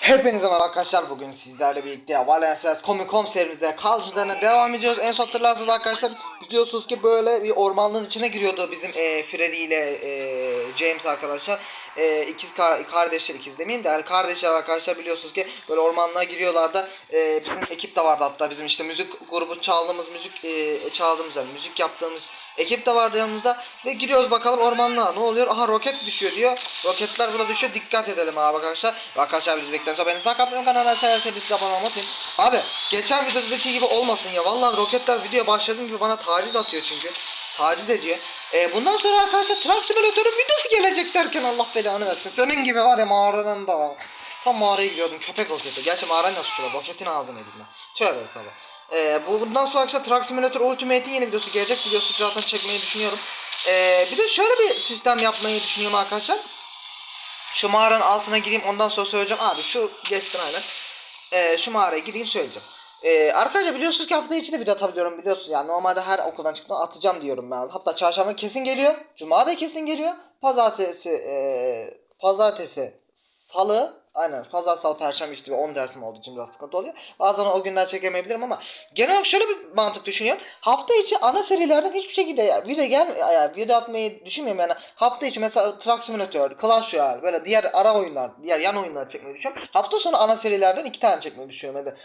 Hepinize merhaba arkadaşlar bugün sizlerle birlikte Valencia Comic Con serimizde üzerine devam ediyoruz. En son hatırlarsınız arkadaşlar biliyorsunuz ki böyle bir ormanlığın içine giriyordu bizim e, Freddy ile e, James arkadaşlar. E, ikiz kar- kardeşler ikiz demeyeyim de yani kardeşler arkadaşlar biliyorsunuz ki böyle ormanlığa giriyorlar da e, bizim ekip de vardı hatta bizim işte müzik grubu çaldığımız müzik e, çaldığımız yani müzik yaptığımız ekip de vardı yanımızda ve giriyoruz bakalım ormanlığa. Ne oluyor? Aha roket düşüyor diyor. Roketler burada düşüyor. Dikkat edelim abi arkadaşlar. Arkadaşlar video izledikten sonra beni sakın atmayın kanalına severseniz abone olmayı abi geçen videodaki gibi olmasın ya. Vallahi roketler video başladığım gibi bana taciz atıyor çünkü taciz ediyor e, bundan sonra arkadaşlar Truck Simulator'un videosu gelecek derken Allah belanı versin senin gibi var ya mağaranın da tam mağaraya giriyordum köpek roketi gerçi mağarayı nasıl uçuruyor roketin ağzını yedim ben tövbe estağfurullah ee, bu bundan sonra arkadaşlar Truck Simulator Ultimate'in yeni videosu gelecek. Videosu zaten çekmeyi düşünüyorum. Ee, bir de şöyle bir sistem yapmayı düşünüyorum arkadaşlar. Şu mağaranın altına gireyim ondan sonra söyleyeceğim. Abi şu geçsin aynen. Ee, şu mağaraya gireyim söyleyeceğim. Ee, arkadaşlar biliyorsunuz ki hafta içi de video atabiliyorum biliyorsunuz yani normalde her okuldan çıktığımda atacağım diyorum ben. Hatta çarşamba kesin geliyor. Cuma da kesin geliyor. Pazartesi, ee, pazartesi, salı, aynen pazar, salı, perşembe işte 10 dersim olduğu için biraz sıkıntı oluyor. Bazen o günler çekemeyebilirim ama genel olarak şöyle bir mantık düşünüyorum. Hafta içi ana serilerden hiçbir şekilde ya, video gel yani video atmayı düşünmüyorum yani. Hafta içi mesela Truck Simulator, Clash Royale böyle diğer ara oyunlar, diğer yan oyunlar çekmeyi düşünüyorum. Hafta sonu ana serilerden iki tane çekmeyi düşünüyorum. Hadi.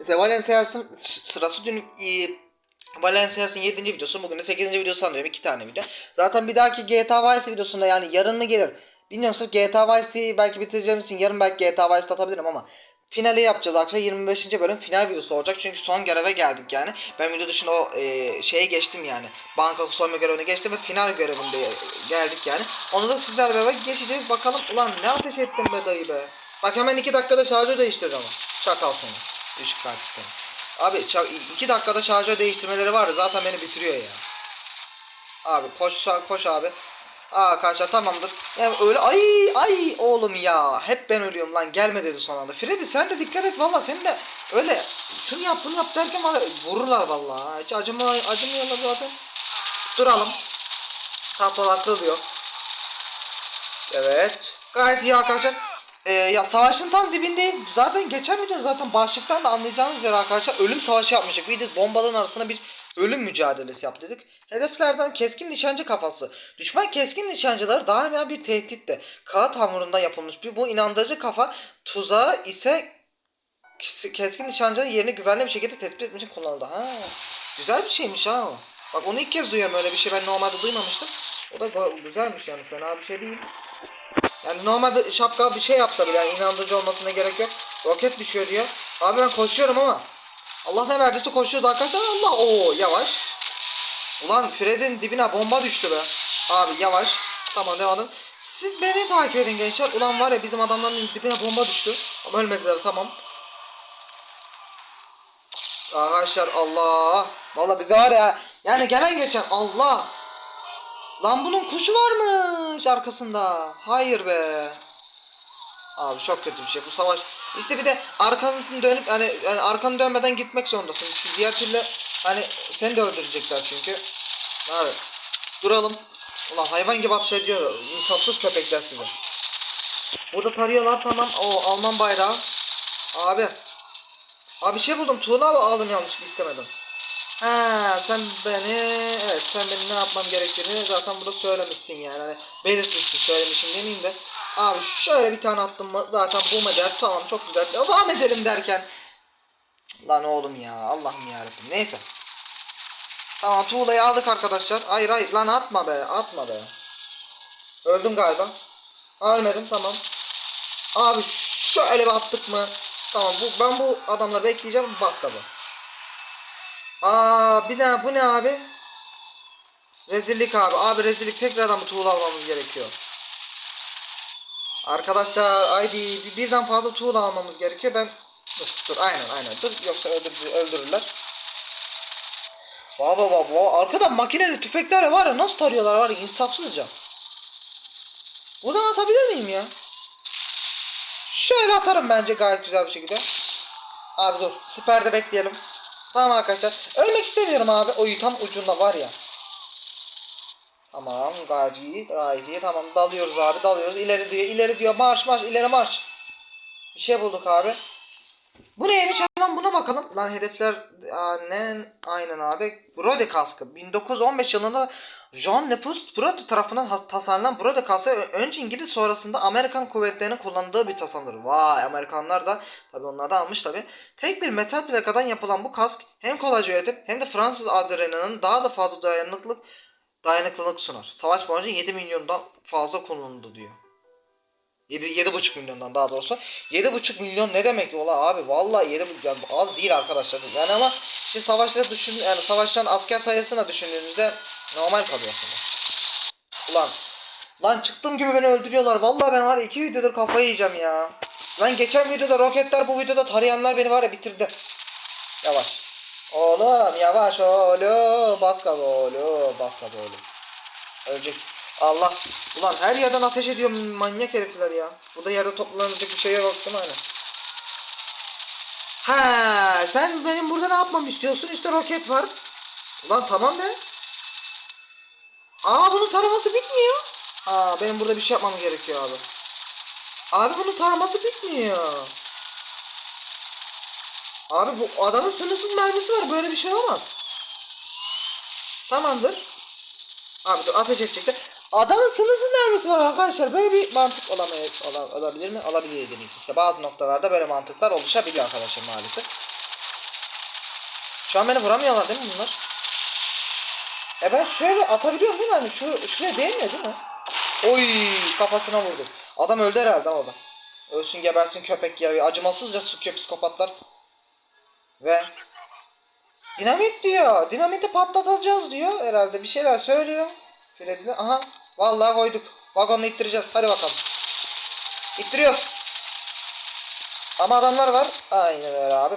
Mesela Valencia'sın sırası dün e, Valencia'sın 7. videosu bugün de 8. videosu sanıyorum iki tane video. Zaten bir dahaki GTA Vice videosunda yani yarın mı gelir? Bilmiyorum sırf GTA Vice'yi belki bitireceğimiz için yarın belki GTA Vice'da atabilirim ama finali yapacağız arkadaşlar 25. bölüm final videosu olacak çünkü son göreve geldik yani ben video dışında o e, şeye geçtim yani banka soyma görevine geçtim ve final görevinde geldik yani onu da sizlerle beraber geçeceğiz bakalım ulan ne ateş ettin be dayı be bak hemen 2 dakikada şarjör değiştirdim ama çakal seni kalpli seni abi 2 dakikada şarjör değiştirmeleri var ya zaten beni bitiriyor ya abi koş koş abi Aa arkadaşlar tamamdır. Yani öyle ay ay oğlum ya. Hep ben ölüyorum lan gelme dedi son anda. Freddy sen de dikkat et valla sen de öyle şunu yap bunu yap derken valla vururlar valla. Hiç acıma acımıyorlar zaten. Duralım. Tahtalar kırılıyor. Evet. Gayet iyi arkadaşlar. Ee, ya savaşın tam dibindeyiz. Zaten geçen video zaten başlıktan da anlayacağınız üzere arkadaşlar ölüm savaşı yapmıştık. Bir de bombaların arasına bir ölüm mücadelesi yap dedik. Hedeflerden keskin nişancı kafası. Düşman keskin nişancıları daima bir tehditti. Kağıt hamurundan yapılmış bir bu inandırıcı kafa tuzağı ise keskin nişancının yerini güvenli bir şekilde tespit etmek için kullanıldı. Ha, güzel bir şeymiş ha. Bak onu ilk kez duyuyorum öyle bir şey ben normalde duymamıştım. O da güzelmiş yani fena bir şey değil. Yani normal bir şapka bir şey yapsa bile yani inandırıcı olmasına gerek yok. Roket düşüyor diyor. Abi ben koşuyorum ama. Allah ne verdiyse koşuyoruz arkadaşlar. Allah o yavaş. Ulan Fred'in dibine bomba düştü be. Abi yavaş. Tamam devam edin. Siz beni takip edin gençler. Ulan var ya bizim adamların dibine bomba düştü. Ama ölmediler tamam. Arkadaşlar Allah. Vallahi bize var ya. Yani gelen geçen Allah. Lan bunun kuşu varmış arkasında. Hayır be. Abi çok kötü bir şey bu savaş. İşte bir de arkanı dönüp hani yani arkanı dönmeden gitmek zorundasın. Çünkü diğer türlü hani seni de öldürecekler çünkü. Abi duralım. Ulan hayvan gibi atış ediyor. İnsafsız köpekler size. Burada tarıyorlar tamam. O Alman bayrağı. Abi. Abi şey buldum. Tuğla aldım yanlış istemedim. Ha sen beni evet sen benim ne yapmam gerektiğini zaten burada söylemişsin yani. Hani belirtmişsin söylemişim demeyeyim de. Abi şöyle bir tane attım mı zaten bu medal tamam çok güzel. Devam edelim derken. Lan oğlum ya Allah'ım yarabbim neyse. Tamam tuğlayı aldık arkadaşlar. Hayır hayır lan atma be atma be. Öldüm galiba. Ölmedim tamam. Abi şöyle bir attık mı? Tamam bu ben bu adamları bekleyeceğim bas gazı. Aa bir daha bu ne abi? Rezillik abi. Abi rezillik tekrardan bu tuğla almamız gerekiyor. Arkadaşlar haydi bir- birden fazla tuğla almamız gerekiyor. Ben dur dur aynen aynen dur yoksa öldür, öldürürler. Baba baba arkada makineli tüfekler var ya nasıl tarıyorlar var ya insafsızca. Buradan atabilir miyim ya? Şöyle atarım bence gayet güzel bir şekilde. Abi dur siperde bekleyelim. Tamam arkadaşlar. Ölmek istemiyorum abi. Oyu tam ucunda var ya. Tamam gayet iyi. Gayet iyi. Tamam dalıyoruz abi dalıyoruz. İleri diyor ileri diyor marş marş ileri marş. Bir şey bulduk abi. Bu neymiş hemen buna bakalım. Lan hedefler aynen aynen abi. Brode kaskı. 1915 yılında John Lepus Brode tarafından tasarlanan Brode kaskı ö- önce İngiliz sonrasında Amerikan kuvvetlerinin kullandığı bir tasarımdır. Vay Amerikanlar da tabi onlar da almış tabi. Tek bir metal plakadan yapılan bu kask hem kolayca üretip hem de Fransız adrenalinin daha da fazla dayanıklılık dayanıklılık sunar. Savaş boyunca 7 milyondan fazla kullanıldı diyor. 7 7,5 milyondan daha doğrusu. 7,5 milyon ne demek ola abi? Vallahi 7 yani az değil arkadaşlar. Yani ama işte savaşta düşün yani savaştan asker sayısına düşündüğünüzde normal kalıyor aslında. Ulan Lan çıktığım gibi beni öldürüyorlar. Vallahi ben var ya iki videodur kafayı yiyeceğim ya. Lan geçen videoda roketler bu videoda tarayanlar beni var ya bitirdi. Yavaş. Oğlum yavaş oğlum. Bas gaza oğlum. Bas gaza oğlum. Ölecek. Allah. Ulan her yerden ateş ediyor manyak herifler ya. Burada yerde toplanacak bir şey değil mi hani? Ha, sen benim burada ne yapmamı istiyorsun? İşte roket var. Ulan tamam be. Aa bunun taraması bitmiyor. Aa benim burada bir şey yapmam gerekiyor abi. Abi bunun taraması bitmiyor. Abi bu adamın sınırsız mermisi var. Böyle bir şey olmaz. Tamamdır. Abi dur ateş edecekler. Adamın sınırsız mermisi var arkadaşlar. Böyle bir mantık olamay ola- olabilir mi? Olabilir demek. İşte bazı noktalarda böyle mantıklar oluşabiliyor arkadaşlar maalesef. Şu an beni vuramıyorlar değil mi bunlar? E ben şöyle atabiliyorum değil mi? Hani şu şuraya değmiyor değil mi? Oy kafasına vurdum. Adam öldü herhalde bak. Ölsün gebersin köpek ya. Acımasızca sıkıyor psikopatlar. Ve dinamit diyor. Dinamiti patlatacağız diyor. Herhalde bir şeyler söylüyor. Freddy aha vallahi koyduk. Vagonla ittireceğiz. Hadi bakalım. İttiriyoruz. Ama adamlar var. Aynen öyle abi.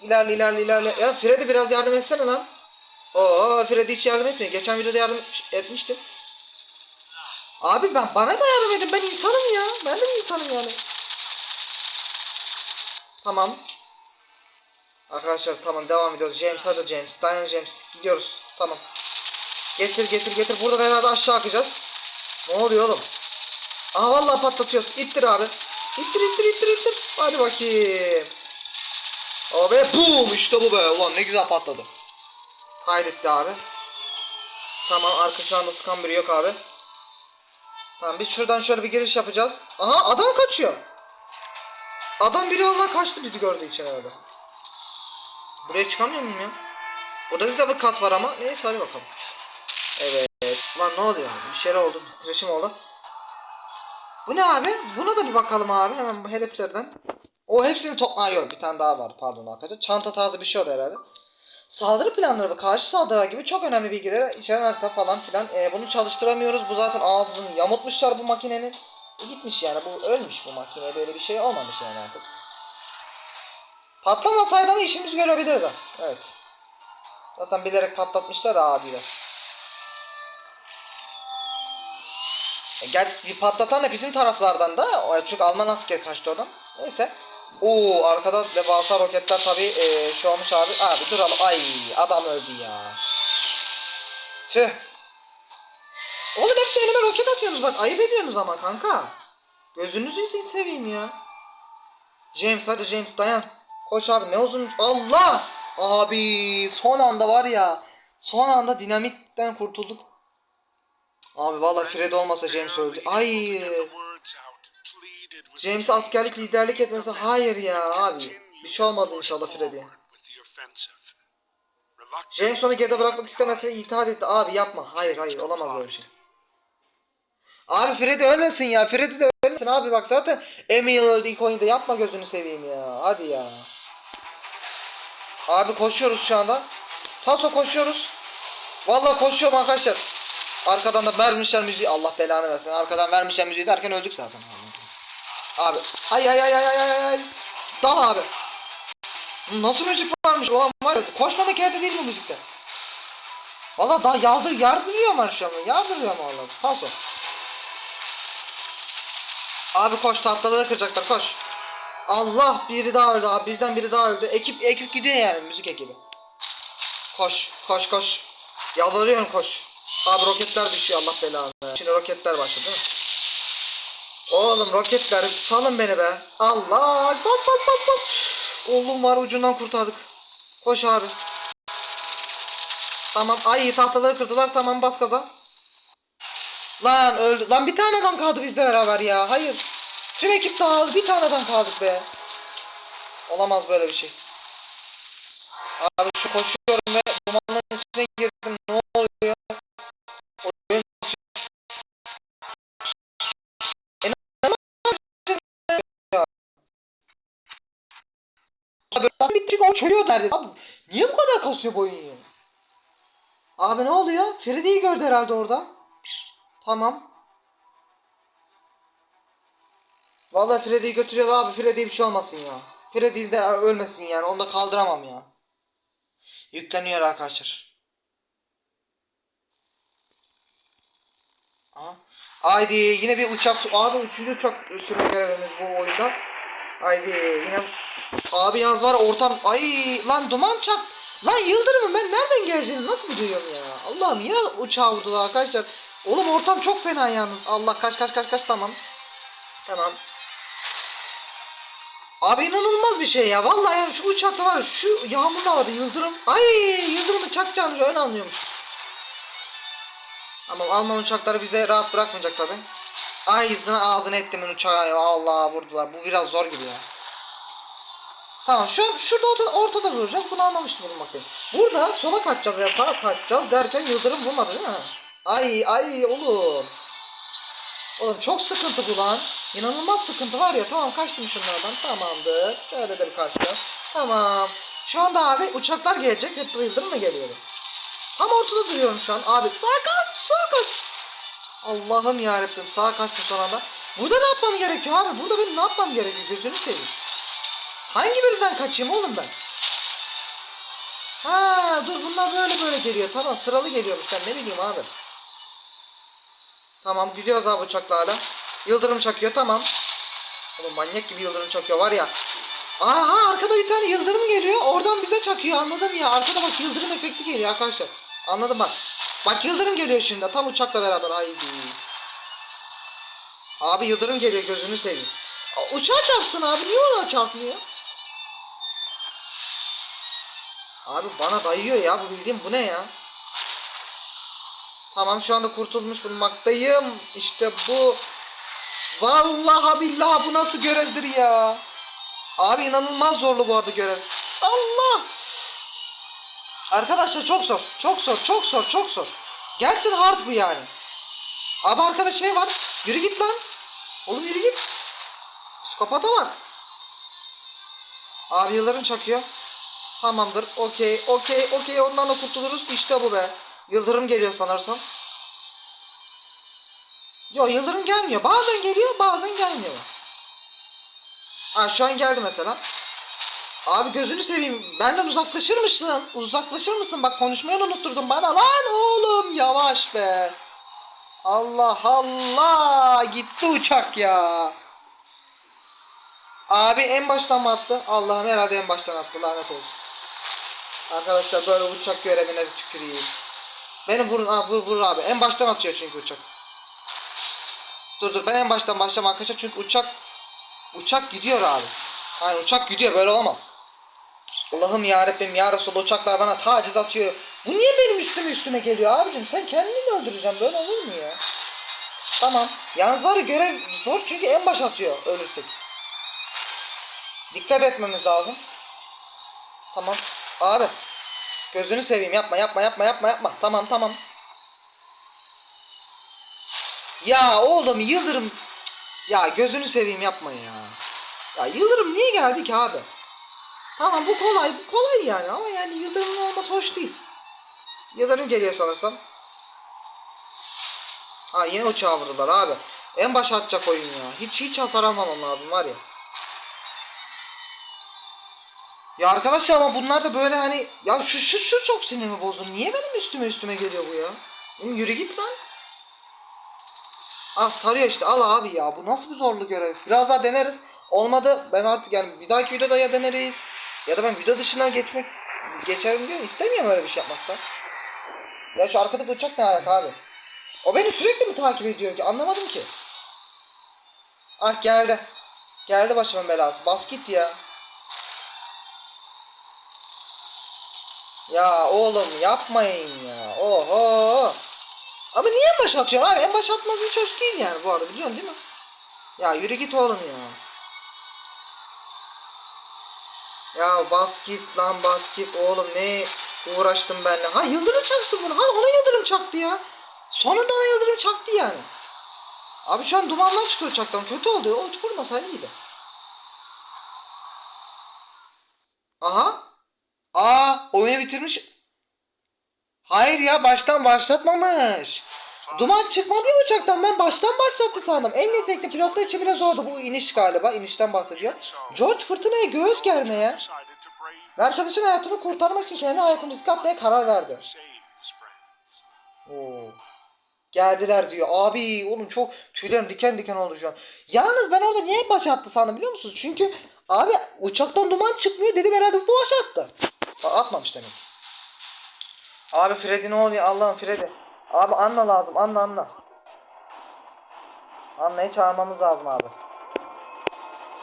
İlerle ilerle ilerle. Ya Freddy biraz yardım etsene lan. Oo Freddy hiç yardım etmiyor. Geçen videoda yardım etmişti. Abi ben bana da yardım edin. Ben insanım ya. Ben de insanım yani. Tamam. Arkadaşlar tamam devam ediyoruz. James hadi James. Dayan James. Gidiyoruz. Tamam. Getir getir getir. Buradan herhalde aşağı akacağız. Ne oluyor oğlum? Aha vallahi patlatıyoruz. İttir abi. İttir ittir ittir ittir. Hadi bakayım. Abi boom işte bu be. Ulan ne güzel patladı. Kaydetti abi. Tamam arka şu anda sıkan biri yok abi. Tamam biz şuradan şöyle bir giriş yapacağız. Aha adam kaçıyor. Adam biri vallahi kaçtı bizi gördüğü için herhalde. Buraya çıkamıyor muyum ya? Burada bir de bir kat var ama. Neyse hadi bakalım. Evet. Lan ne oluyor? Bir şeyler oldu. Titreşim oldu. Bu ne abi? Buna da bir bakalım abi. Hemen bu hedeflerden. O hepsini topla. yok bir tane daha var pardon arkadaşlar. Çanta tarzı bir şey oldu herhalde. Saldırı planları ve karşı saldırılar gibi çok önemli bilgileri içeren harita falan filan. Ee, bunu çalıştıramıyoruz. Bu zaten ağzını yamutmuşlar bu makinenin. Bu gitmiş yani. Bu ölmüş bu makine. Böyle bir şey olmamış yani artık. Patlamasaydı ama işimiz görebilirdi. Evet. Zaten bilerek patlatmışlar adiler. Gerçi bir patlatan da bizim taraflardan da. Çünkü Alman asker kaçtı oradan. Neyse. Oo arkada devasa roketler tabi e, şu olmuş abi. Abi duralım. Ay adam öldü ya. Tüh. Oğlum hep de elime roket atıyorsunuz bak ayıp ediyorsunuz ama kanka. Gözünüzü seveyim ya. James hadi James dayan. Koş abi ne uzun. Allah! Abi son anda var ya. Son anda dinamitten kurtulduk. Abi vallahi Fred olmasa James öldü. Ay. James askerlik liderlik etmesi hayır ya abi. Bir şey olmadı inşallah Freddy'ye. James onu geride bırakmak istemese itaat etti. Abi yapma. Hayır hayır olamaz böyle şey. Abi Freddy ölmesin ya. Freddy de ölmesin abi bak zaten Emil öldü ilk oyunda. Yapma gözünü seveyim ya. Hadi ya. Abi koşuyoruz şu anda. Taso koşuyoruz. Vallahi koşuyorum arkadaşlar. Arkadan da vermişler müziği. Allah belanı versin. Arkadan vermişler müziği derken öldük zaten. Abi. Ay ay ay ay ay ay ay. Dal abi. Nasıl müzik varmış? Ulan var ya. Koşma mekanı değil bu müzikte. Valla daha yardır yardırıyor var şu an. Yardırıyor mu Allah? Paso. Abi koş tahtaları kıracaklar koş. Allah biri daha öldü abi bizden biri daha öldü. Ekip ekip gidiyor yani müzik ekibi. Koş koş koş. Yalvarıyorum koş. Abi roketler düşüyor Allah belanı. Şimdi roketler başladı değil mi? Oğlum roketler salın beni be. Allah bas bas bas bas. Oğlum var ucundan kurtardık. Koş abi. Tamam ay tahtaları kırdılar tamam bas gaza. Lan öldü. Lan bir tane adam kaldı bizle beraber ya. Hayır. Tüm ekip dağıldı. Bir tane adam kaldık be. Olamaz böyle bir şey. Abi şu koşuyorum ve dumanların içine girdim. Bu kadar kasıyor bu oyun ya? Abi ne oluyor? Freddy'yi gördü herhalde orada. Tamam. Vallahi Freddy'yi götürüyorlar abi. Freddy'ye bir şey olmasın ya. Freddy de ölmesin yani. Onu da kaldıramam ya. Yükleniyor arkadaşlar. Aha. Haydi yine bir uçak. Abi üçüncü uçak sürme görevimiz bu oyunda. Haydi yine. Abi yalnız var ortam. Ay lan duman çak. Lan yıldırımın ben nereden geleceğini nasıl biliyorum ya. Allah'ım yine uçağı vurdular arkadaşlar. Oğlum ortam çok fena yalnız. Allah kaç kaç kaç kaç tamam. Tamam. Abi inanılmaz bir şey ya. Vallahi yani şu uçakta var ya şu yağmurlu havada yıldırım. Ay yıldırımı çakacağını ön anlıyormuş. Ama Alman uçakları bize rahat bırakmayacak tabi. Ay zına ağzını ettimin uçağı ya. Allah vurdular. Bu biraz zor gibi ya. Tamam şu şurada ortada, ortada duracağız. Bunu anlamıştım bulunmaktayım. Burada sola kaçacağız veya sağa kaçacağız derken yıldırım vurmadı değil mi? Ay ay oğlum. Oğlum çok sıkıntı bu lan. İnanılmaz sıkıntı var ya. Tamam kaçtım şunlardan. Tamamdır. Şöyle de bir kaçtım. Tamam. Şu anda abi uçaklar gelecek ve yıldırım mı geliyor? Tam ortada duruyorum şu an. Abi sağa kaç sağa kaç. Allah'ım yarabbim sağa kaçtım son anda. Burada ne yapmam gerekiyor abi? Burada benim ne yapmam gerekiyor? Gözünü seveyim. Hangi birinden kaçayım oğlum ben? Ha dur bunlar böyle böyle geliyor. Tamam sıralı geliyormuş ben ne bileyim abi. Tamam gidiyoruz abi uçaklarla. Yıldırım çakıyor tamam. Oğlum manyak gibi yıldırım çakıyor var ya. Aha arkada bir tane yıldırım geliyor. Oradan bize çakıyor anladım ya. Arkada bak yıldırım efekti geliyor arkadaşlar. Anladım bak. Bak yıldırım geliyor şimdi. Tam uçakla beraber. Haydi. Abi yıldırım geliyor gözünü seveyim. Uçağa çarpsın abi. Niye ona çarpmıyor? Abi bana dayıyor ya bu bildiğim bu ne ya? Tamam şu anda kurtulmuş bulunmaktayım. İşte bu. Vallahi billahi bu nasıl görevdir ya? Abi inanılmaz zorlu bu arada görev. Allah! Arkadaşlar çok zor. Çok zor. Çok zor. Çok zor. Gerçekten hard bu yani. Abi arkada şey var. Yürü git lan. Oğlum yürü git. Psikopata bak. Abi yıldırım çakıyor. Tamamdır. Okey. Okey. Okey. Ondan da kurtuluruz. İşte bu be. Yıldırım geliyor sanırsam. Yo yıldırım gelmiyor. Bazen geliyor bazen gelmiyor. Ha şu an geldi mesela. Abi gözünü seveyim. Benden uzaklaşır mısın? Uzaklaşır mısın? Bak konuşmayı unutturdun bana. Lan oğlum yavaş be. Allah Allah. Gitti uçak ya. Abi en baştan mı attı? Allah'ım herhalde en baştan attı. Lanet olsun. Arkadaşlar böyle uçak görevine tüküreyim. Beni vurun. Ha, vur vur abi. En baştan atıyor çünkü uçak. Dur dur ben en baştan başlayayım arkadaşlar çünkü uçak uçak gidiyor abi. Yani uçak gidiyor böyle olamaz. Allah'ım ya Rabbim ya Resul uçaklar bana taciz atıyor. Bu niye benim üstüme üstüme geliyor abicim? Sen kendini öldüreceksin böyle olur mu ya? Tamam. Yalnız var ya görev zor çünkü en baş atıyor ölürsek. Dikkat etmemiz lazım. Tamam. Abi. Gözünü seveyim yapma yapma yapma yapma yapma. Tamam tamam. Ya oğlum Yıldırım ya gözünü seveyim yapma ya. Ya Yıldırım niye geldi ki abi? Tamam bu kolay bu kolay yani ama yani Yıldırım'ın olması hoş değil. Yıldırım geliyor sanırsam. Ha yine uçağı vurdular abi. En başa atacak oyun ya. Hiç hiç hasar almamam lazım var ya. Ya arkadaşlar ama bunlar da böyle hani ya şu şu şu çok sinirimi bozdu. Niye benim üstüme üstüme geliyor bu ya? Oğlum yürü git lan. Ah tarıyor işte al abi ya bu nasıl bir zorlu görev. Biraz daha deneriz. Olmadı ben artık yani bir dahaki videoda ya deneriz. Ya da ben video dışına geçmek geçerim diyor. İstemiyorum öyle bir şey yapmaktan. Ya şu arkadaki uçak ne ayak abi? O beni sürekli mi takip ediyor ki? Anlamadım ki. Ah geldi. Geldi başımın belası. Bas git ya. Ya oğlum yapmayın ya. Oho. Abi niye en başa atıyorsun abi? En başa atmak hiç hoş değil yani bu arada biliyorsun değil mi? Ya yürü git oğlum ya. Ya bas git lan bas git oğlum ne uğraştım benle. Ha yıldırım çaksın bunu. Ha ona yıldırım çaktı ya. Sonunda ona yıldırım çaktı yani. Abi şu an dumanlar çıkıyor uçaktan. Kötü oldu. O uç vurmasaydı iyiydi. Aha. Aa oyunu bitirmiş. Hayır ya baştan başlatmamış. Duman çıkmadı ya uçaktan ben baştan başlattı sandım. En yetenekli pilotlar için bile zordu bu iniş galiba. İnişten bahsediyor. George fırtınaya göğüs germeye ve arkadaşın hayatını kurtarmak için kendi hayatını riske atmaya karar verdi. Oo. Geldiler diyor. Abi oğlum çok tüylerim diken diken oldu şu an. Yalnız ben orada niye baş attı sandım biliyor musunuz? Çünkü abi uçaktan duman çıkmıyor dedim herhalde bu baş attı. Atmamış demek. Abi Freddy ne oluyor Allah'ım Freddy. Abi Anna lazım Anna Anna. Anna'yı çağırmamız lazım abi.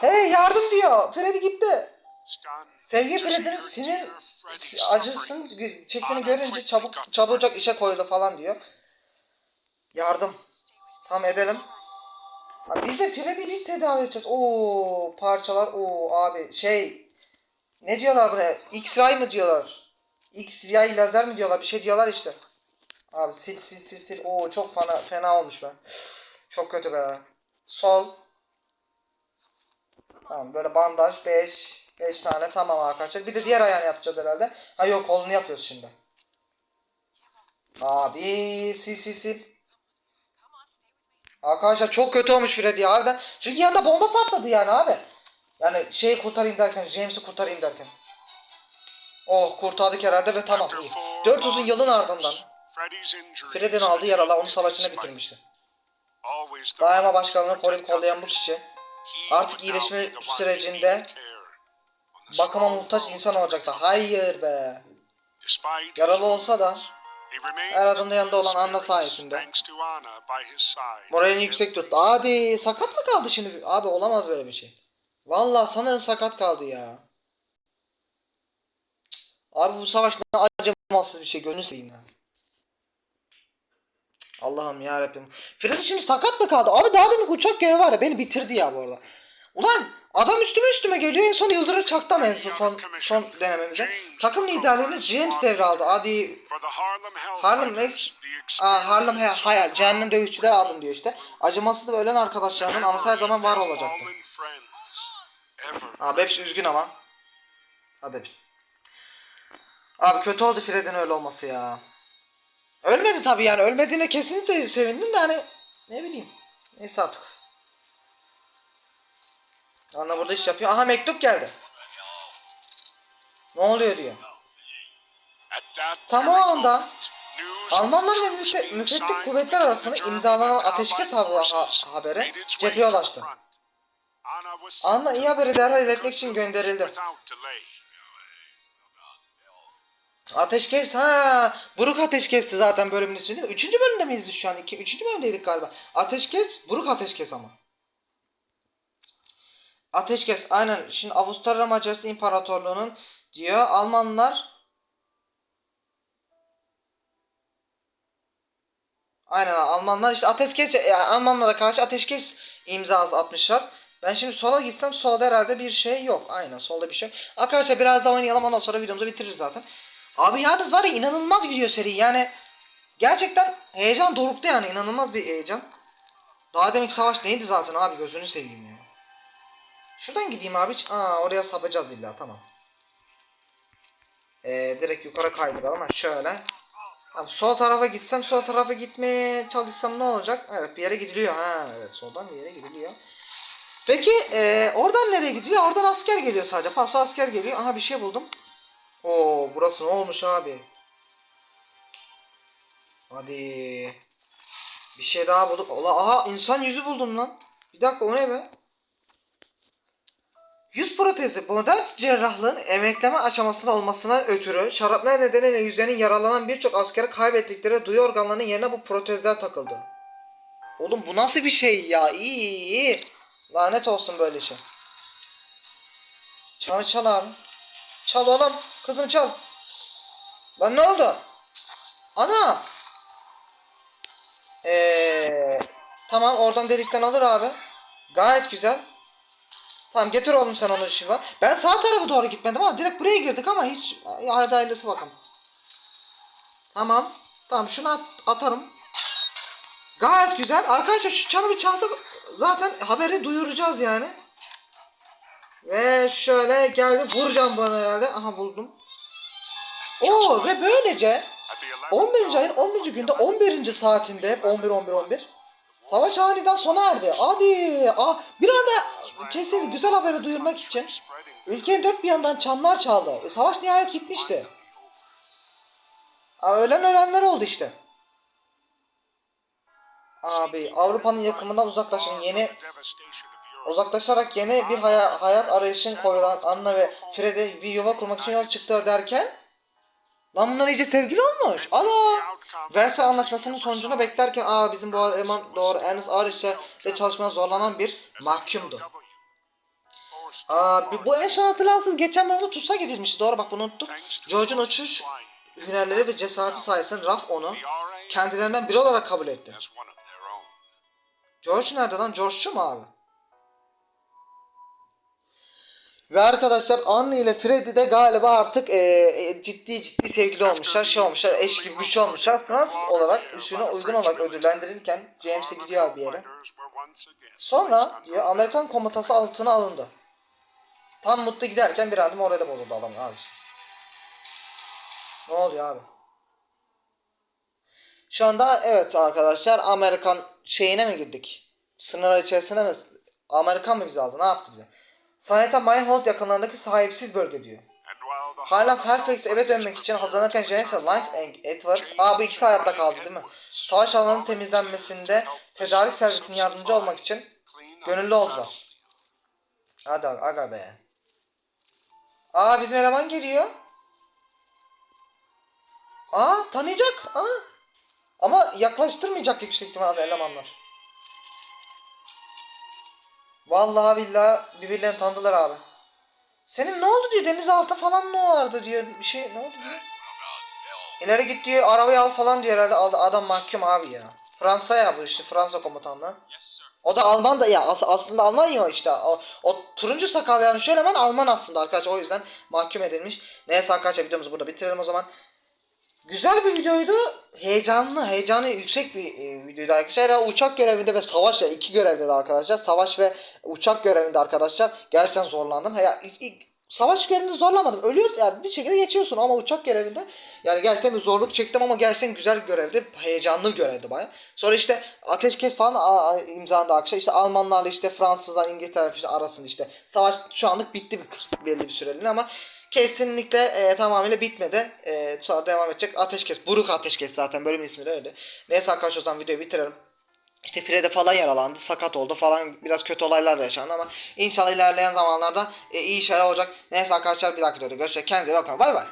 Hey yardım diyor. Freddy gitti. Sevgili Freddy'nin sinir acısını çektiğini görünce çabuk çabucak işe koyuldu falan diyor. Yardım. Tamam edelim. Ha, biz de Freddy'yi biz tedavi edeceğiz. Oo parçalar. Oo abi şey ne diyorlar buna? X-ray mı diyorlar? X-ray lazer mi diyorlar? Bir şey diyorlar işte. Abi sil sil sil sil. Oo çok fena fena olmuş be. Çok kötü be. Sol. Tamam böyle bandaj 5 5 tane tamam arkadaşlar. Bir de diğer ayağını yapacağız herhalde. Ha yok kolunu yapıyoruz şimdi. Abi sil sil sil. Arkadaşlar çok kötü olmuş Freddy harbiden. Çünkü yanında bomba patladı yani abi. Yani şeyi kurtarayım derken, James'i kurtarayım derken. Oh kurtardık herhalde ve tamam iyi. 400 yılın ardından Freddy'nin aldığı yaralar onun savaşını bitirmişti. Daima başkalarını koruyup kollayan bu kişi artık iyileşme sürecinde bakıma muhtaç insan olacaktı. Hayır be. Yaralı olsa da her adımda yanında olan Anna sayesinde moralini yüksek tuttu. Hadi sakat mı kaldı şimdi? Abi olamaz böyle bir şey. Vallahi sanırım sakat kaldı ya. Abi bu savaş ne acımasız bir şey gönül seveyim ya. Allah'ım ya Rabbim. Freddy şimdi sakat mı kaldı? Abi daha demin uçak görevi var ya beni bitirdi ya bu arada. Ulan adam üstüme üstüme geliyor en son yıldırım çaktı ama en son, son, son denememize. Takım liderliğini James devraldı. Hadi Harlem Max Aa, Harlem Hay Hayal Cehennem Dövüşçüler aldım diyor işte. Acımasız ve ölen arkadaşlarının anısı her zaman var olacaktı. Abi hepsi üzgün ama. Hadi bir. Abi kötü oldu Fred'in öyle olması ya. Ölmedi tabii yani. Ölmediğine kesinlikle sevindim de hani ne bileyim. Neyse artık. Anna burada iş yapıyor. Aha mektup geldi. Ne oluyor diyor. Tam o anda Almanlar ve müfe- müfettik kuvvetler arasında imzalanan ateşkes ha- ha- haberi cepheye ulaştı. Anna iyi haberi derhal iletmek için gönderildi. Ateşkes ha Buruk Ateşkes'ti zaten bölümün ismi değil mi? Üçüncü bölümde miyiz biz şu an? İki, üçüncü bölümdeydik galiba. Ateşkes, Buruk Ateşkes ama. Ateşkes aynen. Şimdi Avusturya Macaristan İmparatorluğu'nun diyor Almanlar Aynen Almanlar işte ateşkes yani Almanlara karşı ateşkes imzası atmışlar. Ben şimdi sola gitsem solda herhalde bir şey yok. Aynen solda bir şey yok. Arkadaşlar biraz daha oynayalım ondan sonra videomuzu bitiririz zaten. Abi yalnız var ya inanılmaz gidiyor seri yani. Gerçekten heyecan doruktu yani inanılmaz bir heyecan. Daha demek savaş neydi zaten abi gözünü seveyim ya. Şuradan gideyim abi. Aa oraya sapacağız illa tamam. Ee, direkt yukarı kaydıralım. Ha, şöyle. Abi sol tarafa gitsem sol tarafa gitmeye çalışsam ne olacak? Evet bir yere gidiliyor. Ha evet soldan bir yere gidiliyor. Peki e, oradan nereye gidiyor? Oradan asker geliyor sadece. Paso asker geliyor. Aha bir şey buldum. Oo burası ne olmuş abi? Hadi. Bir şey daha bulduk. Ola aha insan yüzü buldum lan. Bir dakika o ne be? Yüz protezi modern cerrahlığın emekleme aşamasında olmasına ötürü şarapnel nedeniyle yüzlerinin yaralanan birçok askeri kaybettikleri duyu organlarının yerine bu protezler takıldı. Oğlum bu nasıl bir şey ya? İyi iyi. iyi. Lanet olsun böyle şey. Çal çal abi. Çal oğlum. Kızım çal. Lan ne oldu? Ana. Eee tamam oradan delikten alır abi. Gayet güzel. Tamam getir oğlum sen onu şimdi. Ben sağ tarafa doğru gitmedim ama direkt buraya girdik ama hiç hadi hayırlısı bakalım. Tamam. Tamam şunu at, atarım. Gayet güzel. Arkadaşlar şu çanı bir çalsak zaten haberi duyuracağız yani. Ve şöyle geldi vuracağım bunu herhalde. Aha buldum. Oo ve böylece 11. ayın 11. günde 11. saatinde hep 11 11 11 Savaş aniden sona erdi. Hadi. Ah, bir anda kesildi. Güzel haberi duyurmak için ülkenin dört bir yandan çanlar çaldı. Savaş nihayet bitmişti. Aa, ölen ölenler oldu işte. Abi Avrupa'nın yakımından uzaklaşan yeni uzaklaşarak yeni bir haya- hayat arayışın koyulan Anna ve Fred'e bir yuva kurmak için yol çıktı derken Lan bunlar iyice sevgili olmuş. Ala. Versailles Anlaşması'nın sonucunu beklerken aa bizim bu eleman doğru Ernest Arish'le de çalışmaya zorlanan bir mahkumdu. Aa, bu en son hatırlarsınız geçen bölümde Tuts'a gidilmişti. Doğru bak bunu unuttuk. George'un uçuş hünerleri ve cesareti sayesinde Raf onu kendilerinden biri olarak kabul etti. George nerede lan? George şu mu abi? Ve arkadaşlar Anne ile Freddy de galiba artık e, e, ciddi ciddi sevgili olmuşlar, şey olmuşlar, eş gibi bir şey olmuşlar. Fransız olarak üstüne uygun olarak ödüllendirilirken James'e gidiyor bir yere. Sonra diyor Amerikan komutası altına alındı. Tam mutlu giderken bir anda morali bozuldu adamın abi. Ne oluyor abi? Şu anda evet arkadaşlar Amerikan şeyine mi girdik? Sınırlar içerisine mi? Amerikan mı bizi aldı? Ne yaptı bize? Sayete Mayhold yakınlarındaki sahipsiz bölge diyor. Hala Fairfax'e eve dönmek için hazırlanırken Lance and Edwards Aa bu ikisi hayatta kaldı değil mi? Savaş alanının temizlenmesinde tedarik servisine yardımcı olmak için gönüllü oldular. Hadi aga be. Aa bizim eleman geliyor. Aa tanıyacak. Aa. Ama yaklaştırmayacak yüksek ihtimalle elemanlar. Vallahi billahi birbirlerini tanıdılar abi. Senin ne oldu diyor denizaltı falan ne vardı diyor bir şey ne oldu diyor. İleri git diyor arabayı al falan diyor herhalde Aldı- adam mahkum abi ya. Fransa ya bu işte Fransa komutanlığı. O da Alman da ya as- aslında Alman ya o işte. O, o turuncu sakal yani şöyle hemen Alman aslında arkadaşlar o yüzden mahkum edilmiş. Neyse arkadaşlar videomuzu burada bitirelim o zaman. Güzel bir videoydu. Heyecanlı, heyecanı yüksek bir e, videoydu arkadaşlar. Ya, uçak görevinde ve savaş ya iki görevde de arkadaşlar. Savaş ve uçak görevinde arkadaşlar. Gerçekten zorlandım. Ya, ilk- ilk- savaş görevinde zorlamadım. Ölüyorsun yani bir şekilde geçiyorsun ama uçak görevinde yani gerçekten bir zorluk çektim ama gerçekten güzel bir görevdi. Heyecanlı bir görevdi baya. Sonra işte ateşkes falan a- imzalandı akşam. İşte Almanlarla işte Fransızlar İngiltere işte arasında işte savaş şu anlık bitti bir kısmı belli bir süreliğine ama kesinlikle e, tamamıyla bitmedi. E, sonra devam edecek. Ateşkes. Buruk Ateşkes zaten bölüm ismi de öyle. Neyse arkadaşlar o zaman videoyu bitirelim. İşte Fred'e falan yaralandı, sakat oldu falan biraz kötü olaylar da yaşandı ama inşallah ilerleyen zamanlarda e, iyi şeyler olacak. Neyse arkadaşlar bir dahaki videoda görüşürüz. Kendinize bakın. Bay bay.